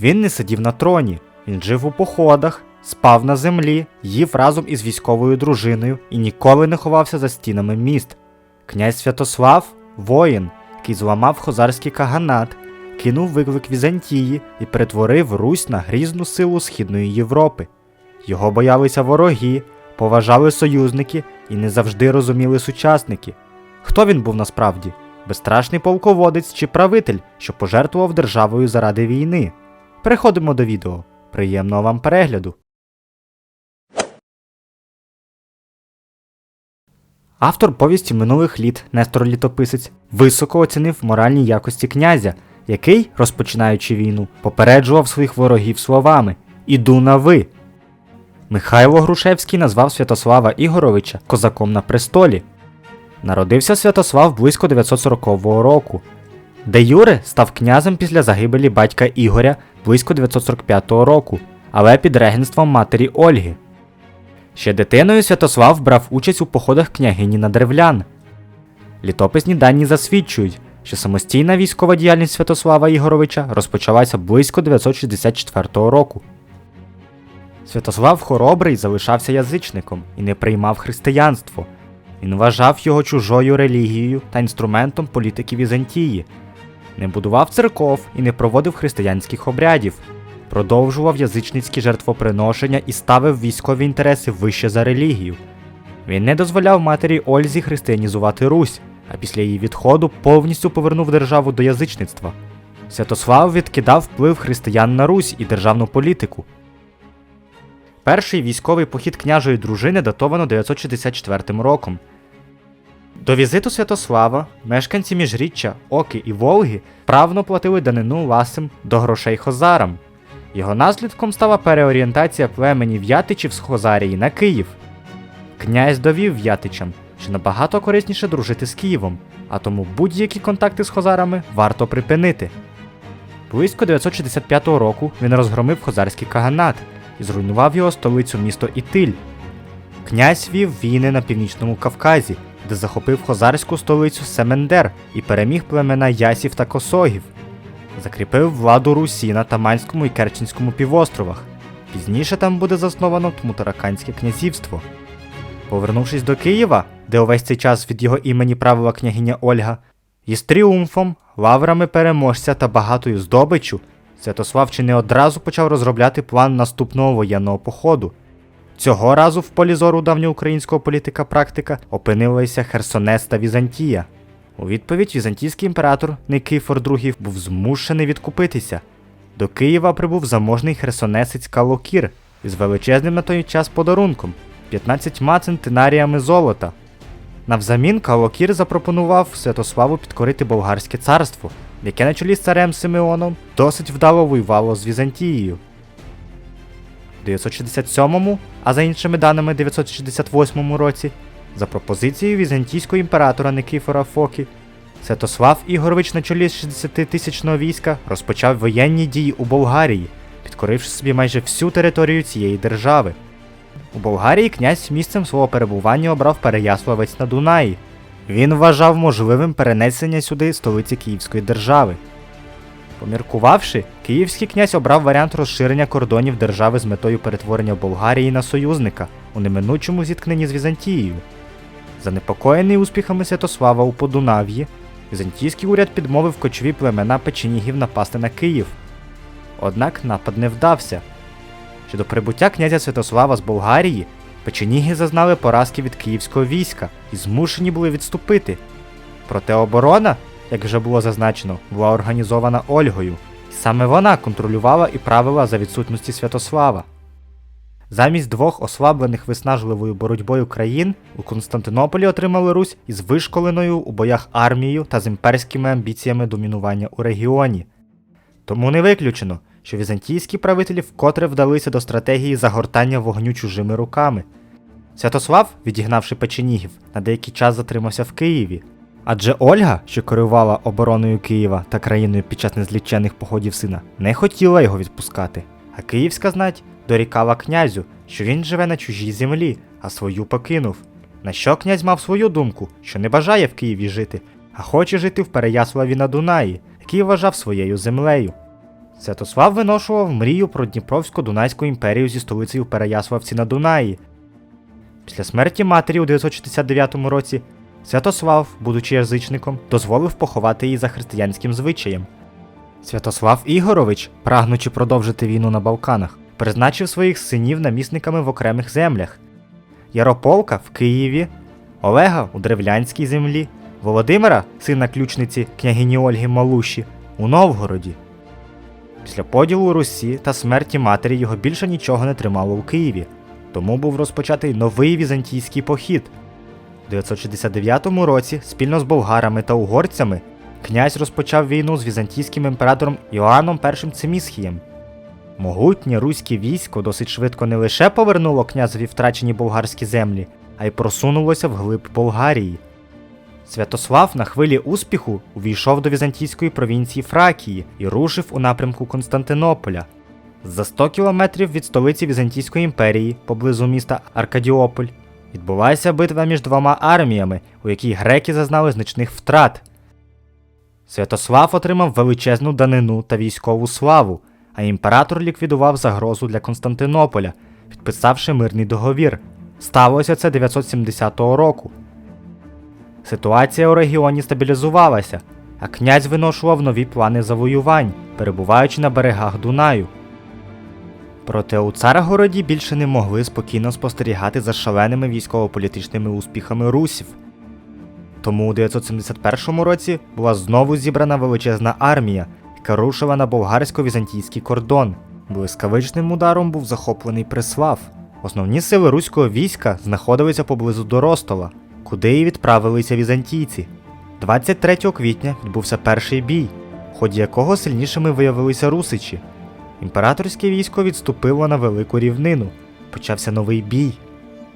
Він не сидів на троні, він жив у походах, спав на землі, їв разом із військовою дружиною і ніколи не ховався за стінами міст. Князь Святослав воїн, який зламав хозарський каганат, кинув виклик Візантії і перетворив Русь на грізну силу Східної Європи. Його боялися вороги, поважали союзники і не завжди розуміли сучасники. Хто він був насправді? Безстрашний полководець чи правитель, що пожертвував державою заради війни? Переходимо до відео. Приємного вам перегляду! Автор повісті минулих літ Нестор Літописець високо оцінив моральні якості князя, який, розпочинаючи війну, попереджував своїх ворогів словами Іду на ви. Михайло Грушевський назвав Святослава Ігоровича козаком на престолі. Народився Святослав близько 940 року. Де Юре став князем після загибелі батька Ігоря близько 945 року, але під регенством матері Ольги. Ще дитиною Святослав брав участь у походах княгині на древлян. Літописні дані засвідчують, що самостійна військова діяльність Святослава Ігоровича розпочалася близько 964 року. Святослав Хоробрий залишався язичником і не приймав християнство. Він вважав його чужою релігією та інструментом політики Візантії, не будував церков і не проводив християнських обрядів, продовжував язичницькі жертвоприношення і ставив військові інтереси вище за релігію. Він не дозволяв матері Ользі християнізувати Русь, а після її відходу повністю повернув державу до язичництва. Святослав відкидав вплив християн на Русь і державну політику. Перший військовий похід княжої дружини датовано 964 роком. До візиту Святослава мешканці міжріччя Оки і Волги правно платили данину ласим до грошей хозарам. Його наслідком стала переорієнтація племені В'ятичів з Хозарії на Київ. Князь довів В'ятичам, що набагато корисніше дружити з Києвом, а тому будь-які контакти з хозарами варто припинити. Близько 965 року він розгромив хозарський каганат і зруйнував його столицю місто Ітиль. Князь вів війни на північному Кавказі, де захопив хозарську столицю Семендер і переміг племена Ясів та Косогів. Закріпив владу Русі на Таманському і Керченському півостровах. Пізніше там буде засновано Тмутараканське князівство. Повернувшись до Києва, де увесь цей час від його імені правила княгиня Ольга, із тріумфом, лаврами переможця та багатою здобиччю, Святослав чи не одразу почав розробляти план наступного воєнного походу. Цього разу в полі зору давньоукраїнського політика практика опинилися Херсонес та Візантія. У відповідь візантійський імператор Никифор II був змушений відкупитися. До Києва прибув заможний херсонесець Калокір із величезним на той час подарунком 15 центинаріями золота. Навзамін Калокір запропонував Святославу підкорити болгарське царство, яке на чолі з царем Симеоном досить вдало воювало з Візантією. У 967, а за іншими даними 968 році, за пропозицією візантійського імператора Никифора Фокі, Святослав Ігорович на чолі з 60-тисячного війська розпочав воєнні дії у Болгарії, підкоривши собі майже всю територію цієї держави. У Болгарії князь місцем свого перебування обрав Переяславець на Дунаї. Він вважав можливим перенесення сюди столиці Київської держави. Поміркувавши, київський князь обрав варіант розширення кордонів держави з метою перетворення Болгарії на союзника у неминучому зіткненні з Візантією. Занепокоєний успіхами Святослава у Подунав'ї, візантійський уряд підмовив кочові племена печенігів напасти на Київ. Однак напад не вдався. Щодо прибуття князя Святослава з Болгарії, печеніги зазнали поразки від київського війська і змушені були відступити. Проте оборона, як вже було зазначено, була організована Ольгою, саме вона контролювала і правила за відсутності Святослава. Замість двох ослаблених виснажливою боротьбою країн у Константинополі отримали Русь із вишколеною у боях армією та з імперськими амбіціями домінування у регіоні. Тому не виключено, що візантійські правителі вкотре вдалися до стратегії загортання вогню чужими руками. Святослав, відігнавши печенігів, на деякий час затримався в Києві. Адже Ольга, що керувала обороною Києва та країною під час незлічених походів сина, не хотіла його відпускати. А київська знать дорікала князю, що він живе на чужій землі, а свою покинув. На що князь мав свою думку, що не бажає в Києві жити, а хоче жити в Переяславі на Дунаї, який вважав своєю землею. Святослав виношував мрію про Дніпровсько-Дунайську імперію зі столицею в Переяславці на Дунаї. Після смерті матері у 969 році Святослав, будучи язичником, дозволив поховати її за християнським звичаєм. Святослав Ігорович, прагнучи продовжити війну на Балканах, призначив своїх синів намісниками в окремих землях. Ярополка в Києві, Олега у Древлянській землі, Володимира, сина ключниці княгині Ольги Малуші, у Новгороді. Після поділу Русі та смерті матері його більше нічого не тримало у Києві, тому був розпочатий новий візантійський похід. У 969 році спільно з болгарами та угорцями князь розпочав війну з візантійським імператором Іоанном І Цимісхієм. Могутнє руське військо досить швидко не лише повернуло князеві втрачені болгарські землі, а й просунулося вглиб Болгарії. Святослав на хвилі успіху увійшов до візантійської провінції Фракії і рушив у напрямку Константинополя. За 100 кілометрів від столиці Візантійської імперії, поблизу міста Аркадіополь, відбулася битва між двома арміями, у якій греки зазнали значних втрат. Святослав отримав величезну данину та військову славу, а імператор ліквідував загрозу для Константинополя, підписавши мирний договір. Сталося це 970 року. Ситуація у регіоні стабілізувалася, а князь виношував нові плани завоювань, перебуваючи на берегах Дунаю. Проте у Царгороді більше не могли спокійно спостерігати за шаленими військово-політичними успіхами русів. Тому у 971 році була знову зібрана величезна армія, яка рушила на болгарсько-візантійський кордон. Блискавичним ударом був захоплений Преслав. Основні сили руського війська знаходилися поблизу до Ростова, куди і відправилися візантійці. 23 квітня відбувся перший бій, в ході якого сильнішими виявилися русичі. Імператорське військо відступило на велику рівнину. Почався новий бій.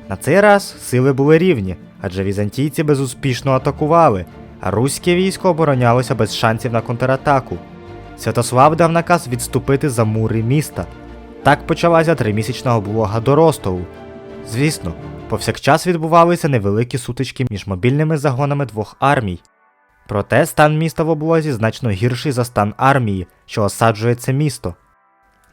На цей раз сили були рівні, адже візантійці безуспішно атакували, а руське військо оборонялося без шансів на контратаку. Святослав дав наказ відступити за мури міста. Так почалася тримісячна облога до Ростову. Звісно, повсякчас відбувалися невеликі сутички між мобільними загонами двох армій. Проте стан міста в облозі значно гірший за стан армії, що осаджує це місто.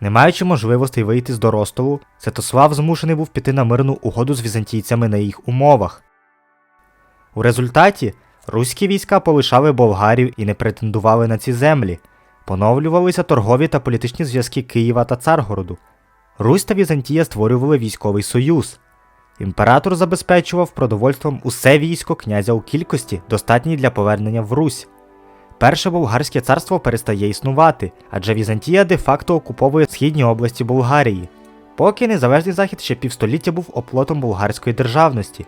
Не маючи можливостей вийти з Доростову, Святослав змушений був піти на мирну угоду з візантійцями на їх умовах. У результаті руські війська полишали болгарів і не претендували на ці землі, поновлювалися торгові та політичні зв'язки Києва та Царгороду. Русь та Візантія створювали військовий союз. Імператор забезпечував продовольством усе військо князя у кількості, достатній для повернення в Русь. Перше болгарське царство перестає існувати, адже Візантія де-факто окуповує східні області Болгарії, поки незалежний захід ще півстоліття був оплотом болгарської державності.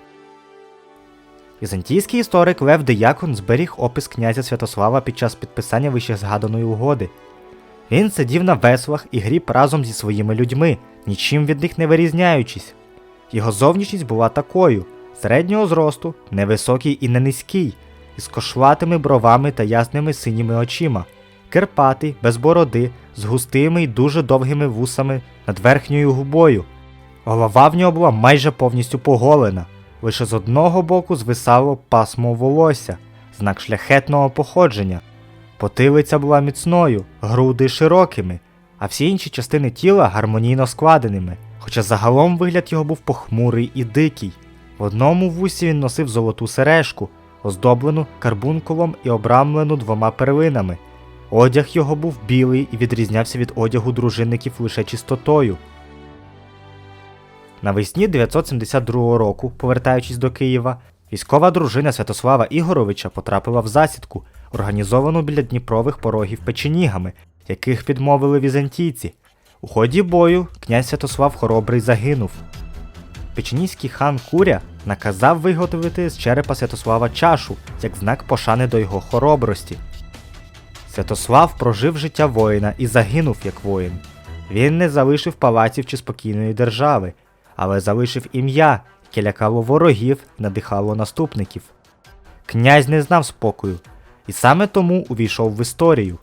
Візантійський історик Лев Деякон зберіг опис князя Святослава під час підписання вище згаданої угоди. Він сидів на веслах і гріб разом зі своїми людьми, нічим від них не вирізняючись. Його зовнішність була такою: середнього зросту, невисокий і не низький, із кошлатими бровами та ясними синіми очима, кирпатий, без бороди, з густими й дуже довгими вусами над верхньою губою. Голова в нього була майже повністю поголена, лише з одного боку звисало пасмо волосся, знак шляхетного походження. Потилиця була міцною, груди широкими, а всі інші частини тіла гармонійно складеними, хоча загалом вигляд його був похмурий і дикий. В одному вусі він носив золоту сережку, оздоблену карбункулом і обрамлену двома перлинами. Одяг його був білий і відрізнявся від одягу дружинників лише чистотою. Навесні 972 року, повертаючись до Києва, військова дружина Святослава Ігоровича потрапила в засідку, організовану біля Дніпрових порогів печенігами, яких відмовили візантійці. У ході бою князь Святослав Хоробрий загинув. Печенізький хан Куря наказав виготовити з черепа Святослава чашу як знак пошани до його хоробрості. Святослав прожив життя воїна і загинув як воїн. Він не залишив палаців чи спокійної держави, але залишив ім'я, яке лякало ворогів надихало наступників. Князь не знав спокою, і саме тому увійшов в історію.